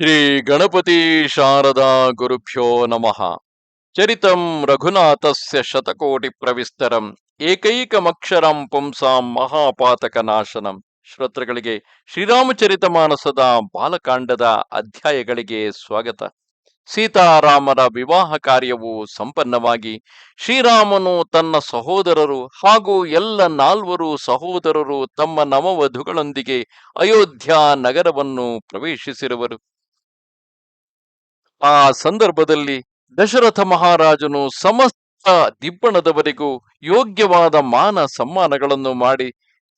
ಶ್ರೀ ಗಣಪತಿ ಶಾರದಾ ಗುರುಭ್ಯೋ ನಮಃ. ಚರಿತಂ ರಘುನಾಥಸ್ಯ ಶತಕೋಟಿ ಪ್ರವಿಸ್ತರಂ, ಏಕೈಕಮಕ್ಷರಂ ಪುಂಸಾಂ ಮಹಾಪಾತಕ ನಾಶನಂ ಶ್ರೋತೃಗಳಿಗೆ ಶ್ರೀರಾಮಚರಿತ ಮಾನಸದ ಬಾಲಕಾಂಡದ ಅಧ್ಯಾಯಗಳಿಗೆ ಸ್ವಾಗತ. ಸೀತಾರಾಮರ ವಿವಾಹ ಕಾರ್ಯವು ಸಂಪನ್ನವಾಗಿ, ಶ್ರೀರಾಮನು ತನ್ನ ಸಹೋದರರು ಹಾಗೂ ಎಲ್ಲ ನಾಲ್ವರು ಸಹೋದರರು ತಮ್ಮ ನವವಧುಗಳೊಂದಿಗೆ ಅಯೋಧ್ಯಾ ನಗರವನ್ನು ಪ್ರವೇಶಿಸಿರುವರು. ಆ ಸಂದರ್ಭದಲ್ಲಿ ದಶರಥ ಮಹಾರಾಜನು ಸಮಸ್ತ ದಿಬ್ಬಣದವರಿಗೂ ಯೋಗ್ಯವಾದ ಮಾನ ಸಮ್ಮಾನಗಳನ್ನು ಮಾಡಿ,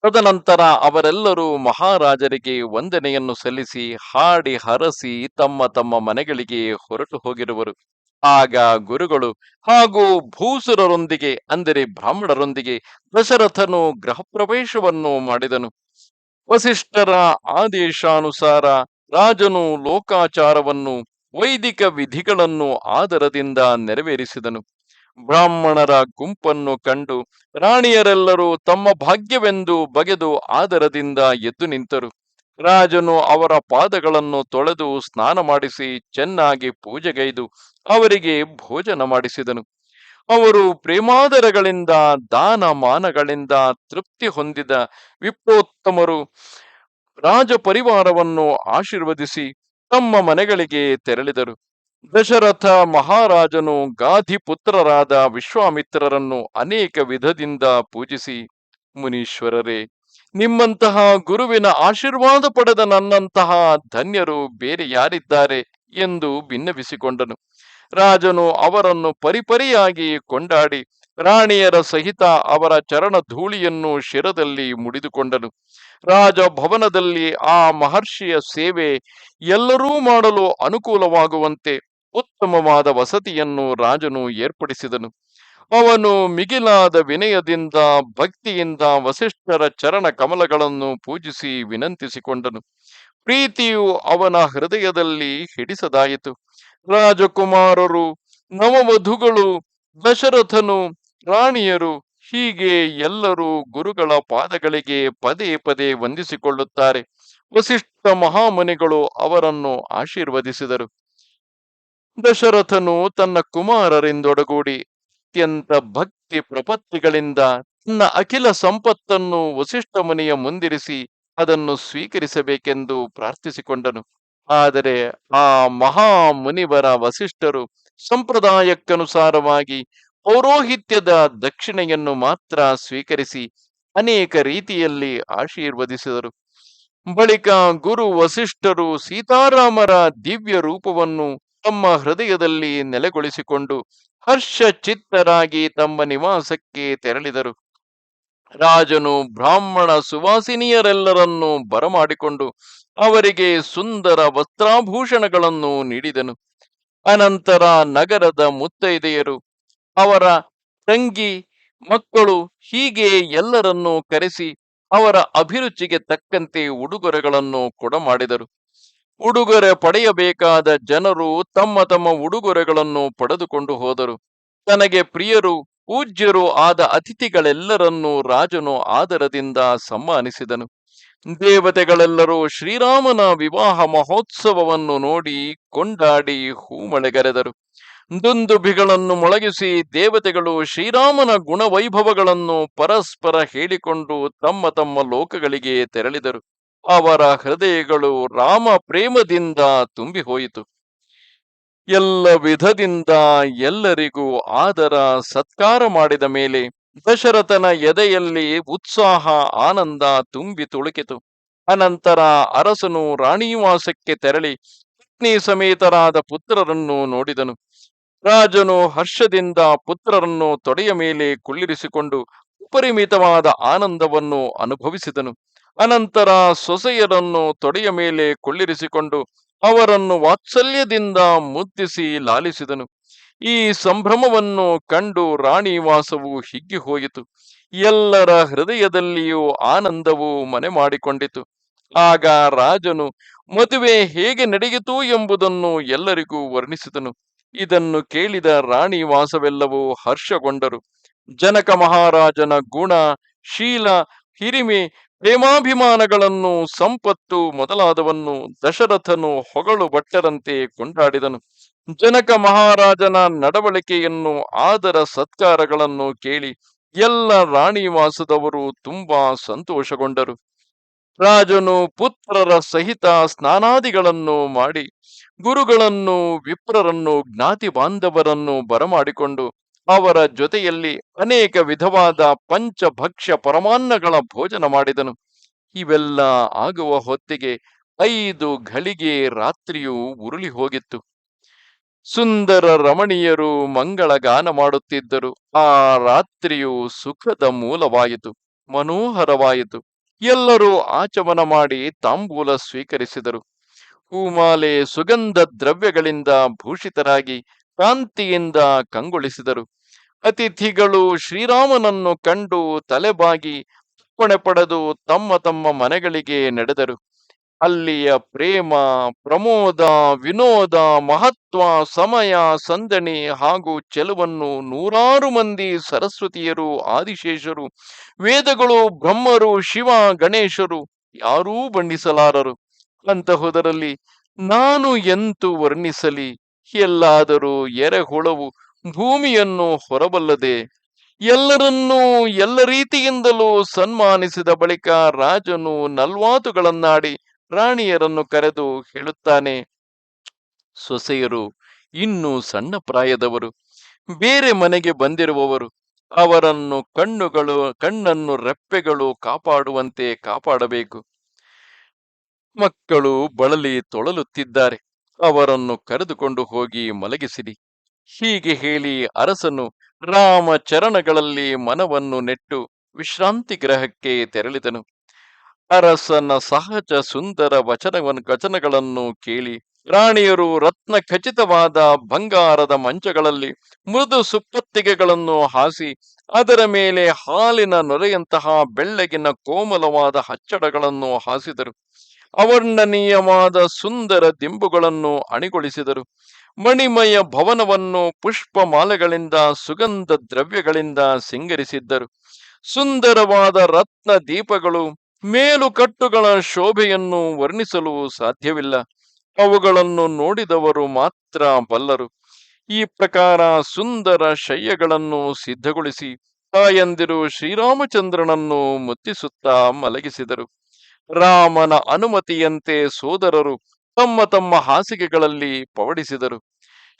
ತದನಂತರ ಅವರೆಲ್ಲರೂ ಮಹಾರಾಜರಿಗೆ ವಂದನೆಯನ್ನು ಸಲ್ಲಿಸಿ ಹಾಡಿ ಹರಸಿ ತಮ್ಮ ತಮ್ಮ ಮನೆಗಳಿಗೆ ಹೊರಟು ಹೋಗಿರುವರು. ಆಗ ಗುರುಗಳು ಹಾಗೂ ಭೂಸುರರೊಂದಿಗೆ, ಅಂದರೆ ಬ್ರಾಹ್ಮಣರೊಂದಿಗೆ ದಶರಥನು ಗೃಹ ಪ್ರವೇಶವನ್ನು ಮಾಡಿದನು. ವಸಿಷ್ಠರ ಆದೇಶಾನುಸಾರ ರಾಜನು ಲೋಕಾಚಾರವನ್ನು ವೈದಿಕ ವಿಧಿಗಳನ್ನು ಆದರದಿಂದ ನೆರವೇರಿಸಿದನು. ಬ್ರಾಹ್ಮಣರ ಗುಂಪನ್ನು ಕಂಡು ರಾಣಿಯರೆಲ್ಲರೂ ತಮ್ಮ ಭಾಗ್ಯವೆಂದು ಬಗೆದು ಆದರದಿಂದ ಎದ್ದು ನಿಂತರು. ರಾಜನು ಅವರ ಪಾದಗಳನ್ನು ತೊಳೆದು ಸ್ನಾನ ಮಾಡಿಸಿ ಚೆನ್ನಾಗಿ ಪೂಜೆಗೈದು ಅವರಿಗೆ ಭೋಜನ ಮಾಡಿಸಿದನು. ಅವರು ಪ್ರೇಮಾದರಗಳಿಂದ ದಾನ ಮಾನಗಳಿಂದ ತೃಪ್ತಿ ಹೊಂದಿದ ವಿಪ್ರೋತ್ತಮರು ರಾಜ ಪರಿವಾರವನ್ನು ಆಶೀರ್ವದಿಸಿ ತಮ್ಮ ಮನೆಗಳಿಗೆ ತೆರಳಿದರು. ದಶರಥ ಮಹಾರಾಜನು ಗಾಧಿ ಪುತ್ರರಾದ ವಿಶ್ವಾಮಿತ್ರರನ್ನು ಅನೇಕ ವಿಧದಿಂದ ಪೂಜಿಸಿ, ಮುನೀಶ್ವರರೇ, ನಿಮ್ಮಂತಹ ಗುರುವಿನ ಆಶೀರ್ವಾದ ಪಡೆದ ನನ್ನಂತಹ ಧನ್ಯರು ಬೇರೆ ಯಾರಿದ್ದಾರೆ ಎಂದು ಭಿನ್ನವಿಸಿಕೊಂಡನು ರಾಜನು ಅವರನ್ನು ಪರಿಪರಿಯಾಗಿ ಕೊಂಡಾಡಿ ರಾಣಿಯರ ಸಹಿತ ಅವರ ಚರಣ ಧೂಳಿಯನ್ನು ಶಿರದಲ್ಲಿ ಮುಡಿದುಕೊಂಡನು. ರಾಜಭವನದಲ್ಲಿ ಆ ಮಹರ್ಷಿಯ ಸೇವೆ ಎಲ್ಲರೂ ಮಾಡಲು ಅನುಕೂಲವಾಗುವಂತೆ ಉತ್ತಮವಾದ ವಸತಿಯನ್ನು ರಾಜನು ಏರ್ಪಡಿಸಿದನು. ಅವನು ಮಿಗಿಲಾದ ವಿನಯದಿಂದ, ಭಕ್ತಿಯಿಂದ ವಸಿಷ್ಠರ ಚರಣ ಕಮಲಗಳನ್ನು ಪೂಜಿಸಿ ವಿನಂತಿಸಿಕೊಂಡನು. ಪ್ರೀತಿಯು ಅವನ ಹೃದಯದಲ್ಲಿ ಹಿಡಿಸದಾಯಿತು. ರಾಜಕುಮಾರರು, ನವವಧುಗಳು, ದಶರಥನು ರಾಣಿಯರು ಹೀಗೆ ಎಲ್ಲರೂ ಗುರುಗಳ ಪಾದಗಳಿಗೆ ಪದೇ ಪದೇ ವಂದಿಸಿಕೊಳ್ಳುತ್ತಾರೆ. ವಸಿಷ್ಠ ಮಹಾಮುನಿಗಳು ಅವರನ್ನು ಆಶೀರ್ವದಿಸಿದರು. ದಶರಥನು ತನ್ನ ಕುಮಾರರಿಂದೊಡಗೂಡಿ ಅತ್ಯಂತ ಭಕ್ತಿ ಪ್ರಪತ್ತಿಗಳಿಂದ ತನ್ನ ಅಖಿಲ ಸಂಪತ್ತನ್ನು ವಸಿಷ್ಠ ಮುನಿಯ ಮುಂದಿರಿಸಿ ಅದನ್ನು ಸ್ವೀಕರಿಸಬೇಕೆಂದು ಪ್ರಾರ್ಥಿಸಿಕೊಂಡನು. ಆದರೆ ಆ ಮಹಾ ಮುನಿವರ ವಸಿಷ್ಠರು ಸಂಪ್ರದಾಯಕ್ಕನುಸಾರವಾಗಿ ಪೌರೋಹಿತ್ಯದ ದಕ್ಷಿಣೆಯನ್ನು ಮಾತ್ರ ಸ್ವೀಕರಿಸಿ ಅನೇಕ ರೀತಿಯಲ್ಲಿ ಆಶೀರ್ವದಿಸಿದರು. ಬಳಿಕ ಗುರು ವಸಿಷ್ಠರು ಸೀತಾರಾಮರ ದಿವ್ಯ ರೂಪವನ್ನು ತಮ್ಮ ಹೃದಯದಲ್ಲಿ ನೆಲೆಗೊಳಿಸಿಕೊಂಡು ಹರ್ಷ ಚಿತ್ತರಾಗಿ ತಮ್ಮ ನಿವಾಸಕ್ಕೆ ತೆರಳಿದರು. ರಾಜನು ಬ್ರಾಹ್ಮಣ ಸುವಾಸಿನಿಯರೆಲ್ಲರನ್ನು ಬರಮಾಡಿಕೊಂಡು ಅವರಿಗೆ ಸುಂದರ ವಸ್ತ್ರಾಭೂಷಣಗಳನ್ನು ನೀಡಿದನು. ಅನಂತರ ನಗರದ ಮುತ್ತೈದೆಯರು ಅವರ ತಂಗಿ, ಮಕ್ಕಳು ಹೀಗೆ ಎಲ್ಲರನ್ನೂ ಕರೆಸಿ ಅವರ ಅಭಿರುಚಿಗೆ ತಕ್ಕಂತೆ ಉಡುಗೊರೆಗಳನ್ನು ಕೊಡಮಾಡಿದರು ಉಡುಗೊರೆ ಪಡೆಯಬೇಕಾದ ಜನರು ತಮ್ಮ ತಮ್ಮ ಉಡುಗೊರೆಗಳನ್ನು ಪಡೆದುಕೊಂಡು ಹೋದರು. ತನಗೆ ಪ್ರಿಯರು, ಪೂಜ್ಯರು ಆದ ಅತಿಥಿಗಳೆಲ್ಲರನ್ನೂ ರಾಜನು ಆದರದಿಂದ ಸಮ್ಮಾನಿಸಿದನು ದೇವತೆಗಳೆಲ್ಲರೂ ಶ್ರೀರಾಮನ ವಿವಾಹ ಮಹೋತ್ಸವವನ್ನು ನೋಡಿ ಕೊಂಡಾಡಿ ಹೂಮಳೆಗರೆದರು. ದುಂದುಭಿಗಳನ್ನು ಮೊಳಗಿಸಿ ದೇವತೆಗಳು ಶ್ರೀರಾಮನ ಗುಣವೈಭವಗಳನ್ನು ಪರಸ್ಪರ ಹೇಳಿಕೊಂಡು ತಮ್ಮ ತಮ್ಮ ಲೋಕಗಳಿಗೆ ತೆರಳಿದರು. ಅವರ ಹೃದಯಗಳು ರಾಮ ಪ್ರೇಮದಿಂದ ತುಂಬಿ ಹೋಯಿತು ಎಲ್ಲ ವಿಧದಿಂದ ಎಲ್ಲರಿಗೂ ಆದರ ಸತ್ಕಾರ ಮಾಡಿದ ಮೇಲೆ ದಶರಥನ ಎದೆಯಲ್ಲಿ ಉತ್ಸಾಹ, ಆನಂದ ತುಂಬಿ ತುಳುಕಿತು. ಅನಂತರ ಅರಸನು ರಾಣಿವಾಸಕ್ಕೆ ತೆರಳಿ ಪತ್ನಿ ಸಮೇತರಾದ ಪುತ್ರರನ್ನು ನೋಡಿದನು. ರಾಜನು ಹರ್ಷದಿಂದ ಪುತ್ರರನ್ನು ತೊಡೆಯ ಮೇಲೆ ಕುಳ್ಳಿರಿಸಿಕೊಂಡು ಉಪರಿಮಿತವಾದ ಆನಂದವನ್ನು ಅನುಭವಿಸಿದನು. ಅನಂತರ ಸೊಸೆಯರನ್ನು ತೊಡೆಯ ಮೇಲೆ ಕುಳ್ಳಿರಿಸಿಕೊಂಡು ಅವರನ್ನು ವಾತ್ಸಲ್ಯದಿಂದ ಮುದ್ದಿಸಿ ಲಾಲಿಸಿದನು. ಈ ಸಂಭ್ರಮವನ್ನು ಕಂಡು ರಾಣಿವಾಸವು ಹಿಗ್ಗಿ ಹೋಯಿತು ಎಲ್ಲರ ಹೃದಯದಲ್ಲಿಯೂ ಆನಂದವು ಮನೆ ಮಾಡಿಕೊಂಡಿತು ಆಗ ರಾಜನು, ಮದುವೆ ಹೇಗೆ ನಡೆಯಿತು ಎಂಬುದನ್ನು ಎಲ್ಲರಿಗೂ ವರ್ಣಿಸಿದನು. ಇದನ್ನು ಕೇಳಿದ ರಾಣಿ ವಾಸವೆಲ್ಲವೂ ಹರ್ಷಗೊಂಡರು. ಜನಕ ಮಹಾರಾಜನ ಗುಣ, ಶೀಲ, ಹಿರಿಮೆ, ಪ್ರೇಮಾಭಿಮಾನಗಳನ್ನು, ಸಂಪತ್ತು ಮೊದಲಾದವನ್ನು ದಶರಥನು ಹೊಗಳು ಭಟ್ಟರಂತೆ ಕೊಂಡಾಡಿದನು. ಜನಕ ಮಹಾರಾಜನ ನಡವಳಿಕೆಯನ್ನು, ಆದರ ಸತ್ಕಾರಗಳನ್ನು ಕೇಳಿ ಎಲ್ಲ ರಾಣಿವಾಸದವರು ತುಂಬಾ ಸಂತೋಷಗೊಂಡರು. ರಾಜನು ಪುತ್ರರ ಸಹಿತ ಸ್ನಾನಾದಿಗಳನ್ನು ಮಾಡಿ ಗುರುಗಳನ್ನು, ವಿಪ್ರರನ್ನು, ಜ್ಞಾತಿ ಬಾಂಧವರನ್ನು ಬರಮಾಡಿಕೊಂಡು ಅವರ ಜೊತೆಯಲ್ಲಿ ಅನೇಕ ವಿಧವಾದ ಪಂಚಭಕ್ಷ್ಯ ಪರಮಾನ್ನಗಳ ಭೋಜನ ಮಾಡಿದನು. ಇವೆಲ್ಲ ಆಗುವ ಹೊತ್ತಿಗೆ ಐದು ಘಳಿಗೆ ರಾತ್ರಿಯು ಉರುಳಿ ಹೋಗಿತ್ತು. ಸುಂದರ ರಮಣೀಯರು ಮಂಗಳ ಗಾನ ಮಾಡುತ್ತಿದ್ದರು. ಆ ರಾತ್ರಿಯು ಸುಖದ ಮೂಲವಾಯಿತು, ಮನೋಹರವಾಯಿತು. ಎಲ್ಲರೂ ಆಚಮನ ಮಾಡಿ ತಾಂಬೂಲ ಸ್ವೀಕರಿಸಿದರು. ಹೂಮಾಲೆ ಸುಗಂಧ ದ್ರವ್ಯಗಳಿಂದ ಭೂಷಿತರಾಗಿ ಕಾಂತಿಯಿಂದ ಕಂಗೊಳಿಸಿದರು. ಅತಿಥಿಗಳು ಶ್ರೀರಾಮನನ್ನು ಕಂಡು ತಲೆಬಾಗಿ ಅಪ್ಪಣೆ ಪಡೆದು ತಮ್ಮ ತಮ್ಮ ಮನೆಗಳಿಗೆ ನಡೆದರು. ಅಲ್ಲಿಯ ಪ್ರೇಮ, ಪ್ರಮೋದ, ವಿನೋದ, ಮಹತ್ವ, ಸಮಯ, ಸಂದಣಿ ಹಾಗೂ ಚೆಲುವನ್ನು ನೂರಾರು ಮಂದಿ ಸರಸ್ವತಿಯರು, ಆದಿಶೇಷರು, ವೇದಗಳು, ಬ್ರಹ್ಮರು, ಶಿವ, ಗಣೇಶರು ಯಾರೂ ಬಣ್ಣಿಸಲಾರರು ಅಂತಹುದರಲ್ಲಿ ನಾನು ಎಂತು ವರ್ಣಿಸಲಿ? ಎಲ್ಲಾದರೂ ಎರೆಹುಳವು ಭೂಮಿಯನ್ನು ಹೊರಬಲ್ಲದೆ ಎಲ್ಲರನ್ನೂ ಎಲ್ಲ ರೀತಿಯಿಂದಲೂ ಸನ್ಮಾನಿಸಿದ ಬಳಿಕ ರಾಜನು ನಲ್ವಾತುಗಳನ್ನಾಡಿ ರಾಣಿಯರನ್ನು ಕರೆದು ಹೇಳುತ್ತಾನೆ, ಸೊಸೆಯರು, ಇನ್ನೂ ಸಣ್ಣ ಪ್ರಾಯದವರು, ಬೇರೆ ಮನೆಗೆ ಬಂದಿರುವವರು, ಅವರನ್ನು ಕಣ್ಣುಗಳು, ಕಣ್ಣನ್ನು ರೆಪ್ಪೆಗಳು ಕಾಪಾಡುವಂತೆ ಕಾಪಾಡಬೇಕು. ಮಕ್ಕಳು ಬಳಲಿ ತೊಳಲುತ್ತಿದ್ದಾರೆ. ಅವರನ್ನು ಕರೆದುಕೊಂಡು ಹೋಗಿ ಮಲಗಿಸಿರಿ. ಹೀಗೆ ಹೇಳಿ ಅರಸನು ರಾಮ ಚರಣಗಳಲ್ಲಿ ಮನವನ್ನು ನೆಟ್ಟು ವಿಶ್ರಾಂತಿ ಗ್ರಹಕ್ಕೆ ತೆರಳಿದನು. ಅರಸನ ಸಹಜ ಸುಂದರ ವಚನವನ್ನು ವಚನಗಳನ್ನು ಕೇಳಿ ರಾಣಿಯರು ರತ್ನ ಖಚಿತವಾದ ಬಂಗಾರದ ಮಂಚಗಳಲ್ಲಿ ಮೃದು ಸುಪ್ಪತ್ತಿಗೆಗಳನ್ನು ಹಾಸಿ ಅದರ ಮೇಲೆ ಹಾಲಿನ ನೊರೆಯಂತಹ ಬೆಳ್ಳಗಿನ ಕೋಮಲವಾದ ಹಚ್ಚಡಗಳನ್ನು ಹಾಸಿದರು. ಅವರ್ಣನೀಯವಾದ ಸುಂದರ ದಿಂಬುಗಳನ್ನು ಅಣಿಗೊಳಿಸಿದರು. ಮಣಿಮಯ ಭವನವನ್ನು ಪುಷ್ಪ ಮಾಲೆಗಳಿಂದ ಸುಗಂಧ ದ್ರವ್ಯಗಳಿಂದ ಸಿಂಗರಿಸಿದ್ದರು. ಸುಂದರವಾದ ರತ್ನ ದೀಪಗಳು, ಮೇಲುಕಟ್ಟುಗಳ ಶೋಭೆಯನ್ನು ವರ್ಣಿಸಲು ಸಾಧ್ಯವಿಲ್ಲ. ಅವುಗಳನ್ನು ನೋಡಿದವರು ಮಾತ್ರ ಬಲ್ಲರು. ಈ ಪ್ರಕಾರ ಸುಂದರ ಶಯ್ಯಗಳನ್ನು ಸಿದ್ಧಗೊಳಿಸಿ ತಾಯಂದಿರು ಶ್ರೀರಾಮಚಂದ್ರನನ್ನು ಮುತ್ತಿಸುತ್ತಾ ಮಲಗಿಸಿದರು. ರಾಮನ ಅನುಮತಿಯಂತೆ ಸೋದರರು ತಮ್ಮ ತಮ್ಮ ಹಾಸಿಗೆಗಳಲ್ಲಿ ಪವಡಿಸಿದರು.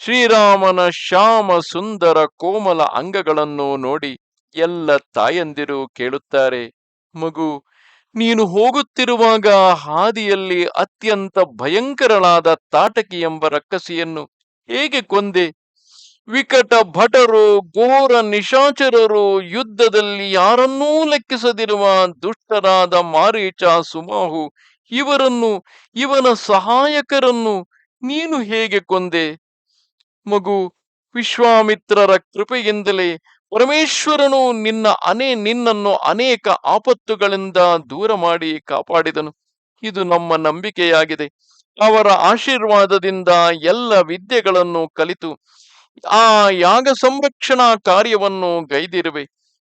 ಶ್ರೀರಾಮನ ಶ್ಯಾಮ ಸುಂದರ ಕೋಮಲ ಅಂಗಗಳನ್ನು ನೋಡಿ ಎಲ್ಲ ತಾಯಂದಿರು ಕೇಳುತ್ತಾರೆ, ಮಗು, ನೀನು ಹೋಗುತ್ತಿರುವಾಗ ಹಾದಿಯಲ್ಲಿ ಅತ್ಯಂತ ಭಯಂಕರಳಾದ ತಾಟಕಿ ಎಂಬ ರಕ್ಕಸಿಯನ್ನು ಹೇಗೆ ಕೊಂದೆ? ವಿಕಟ ಭಟರು, ಘೋರ ನಿಶಾಚರರು, ಯುದ್ಧದಲ್ಲಿ ಯಾರನ್ನೂ ಲೆಕ್ಕಿಸದಿರುವ ದುಷ್ಟರಾದ ಮಾರೀಚ, ಸುಮಾಹು, ಇವರನ್ನು, ಇವನ ಸಹಾಯಕರನ್ನು ನೀನು ಹೇಗೆ ಕೊಂದೆ? ಮಗು, ವಿಶ್ವಾಮಿತ್ರರ ಕೃಪೆಯಿಂದಲೇ ಪರಮೇಶ್ವರನು ನಿನ್ನ ಅನೇ, ನಿನ್ನನ್ನು ಅನೇಕ ಆಪತ್ತುಗಳಿಂದ ದೂರ ಮಾಡಿ ಕಾಪಾಡಿದನು. ಇದು ನಮ್ಮ ನಂಬಿಕೆಯಾಗಿದೆ. ಅವರ ಆಶೀರ್ವಾದದಿಂದ ಎಲ್ಲ ವಿದ್ಯೆಗಳನ್ನು ಕಲಿತು ಆ ಯಾಗ ಸಂರಕ್ಷಣಾ ಕಾರ್ಯವನ್ನು ಗೈದಿರುವೆ.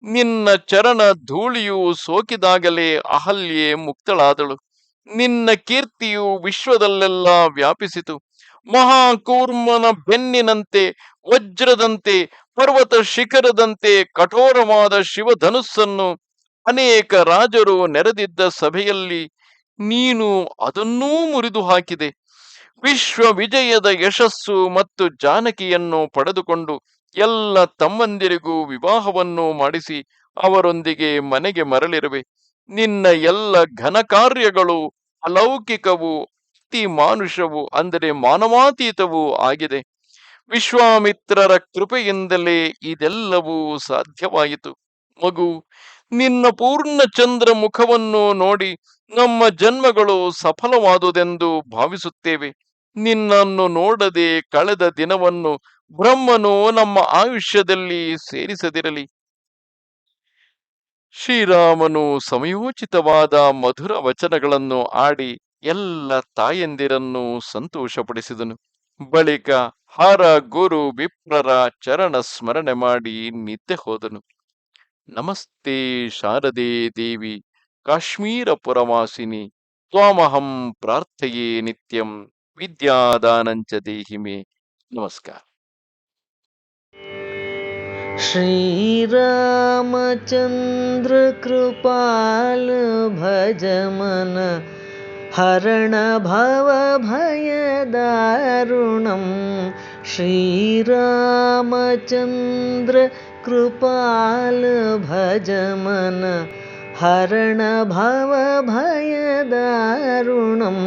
ನಿನ್ನ ಚರಣ ಧೂಳಿಯು ಸೋಕಿದಾಗಲೇ ಅಹಲ್ಯೆ ಮುಕ್ತಳಾದಳು. ನಿನ್ನ ಕೀರ್ತಿಯು ವಿಶ್ವದಲ್ಲೆಲ್ಲ ವ್ಯಾಪಿಸಿತು. ಮಹಾಕೂರ್ಮನ ಬೆನ್ನಿನಂತೆ, ವಜ್ರದಂತೆ, ಪರ್ವತ ಶಿಖರದಂತೆ, ಕಠೋರವಾದ ಶಿವಧನುಸ್ಸನ್ನು ಅನೇಕ ರಾಜರು ನೆರೆದಿದ್ದ ಸಭೆಯಲ್ಲಿ ನೀನು ಅದನ್ನೂ ಮುರಿದು ಹಾಕಿದೆ ವಿಶ್ವ ವಿಜಯದ ಯಶಸ್ಸು ಮತ್ತು ಜಾನಕಿಯನ್ನು ಪಡೆದುಕೊಂಡು ಎಲ್ಲ ತಮ್ಮಂದಿರಿಗೂ ವಿವಾಹವನ್ನು ಮಾಡಿಸಿ ಅವರೊಂದಿಗೆ ಮನೆಗೆ ಮರಳಿರುವೆ. ನಿನ್ನ ಎಲ್ಲ ಘನ ಕಾರ್ಯಗಳು ಅಲೌಕಿಕವು ಅತಿ ಮಾನುಷವು ಅಂದರೆ ಮಾನವಾತೀತವೂ ಆಗಿದೆ. ವಿಶ್ವಾಮಿತ್ರರ ಕೃಪೆಯಿಂದಲೇ ಇದೆಲ್ಲವೂ ಸಾಧ್ಯವಾಯಿತು. ಮಗು, ನಿನ್ನ ಪೂರ್ಣ ಚಂದ್ರ ಮುಖವನ್ನು ನೋಡಿ ನಮ್ಮ ಜನ್ಮಗಳು ಸಫಲವಾದುದೆಂದು ಭಾವಿಸುತ್ತೇವೆ. ನಿನ್ನನ್ನು ನೋಡದೆ ಕಳೆದ ದಿನವನ್ನು ಬ್ರಹ್ಮನು ನಮ್ಮ ಆಯುಷ್ಯದಲ್ಲಿ ಸೇರಿಸದಿರಲಿ. ಶ್ರೀರಾಮನು ಸಮಯೋಚಿತವಾದ ಮಧುರ ವಚನಗಳನ್ನು ಆಡಿ ಎಲ್ಲ ತಾಯಂದಿರನ್ನು ಸಂತೋಷಪಡಿಸಿದನು. ಬಳಿಕ ಹರ ಗುರು ವಿಪ್ರರ ಚರಣ ಸ್ಮರಣೆ ಮಾಡಿ ನಿದ್ದೆ ಹೋದನು. ನಮಸ್ತೆ ಶಾರದೆ ದೇವಿ ಕಾಶ್ಮೀರ ಪುರವಾಸಿನಿ ತ್ವಾಮಹಂ ಪ್ರಾರ್ಥೆಯೇ ನಿತ್ಯಂ. विद्यादानञ्च देहि मे नमस्कार। श्रीरामचन्द्रकृपालभजमन हरणभवभयद ऋणम् श्रीरामचन्द्रकृपाल भजमन हरणभवभयद ऋणम्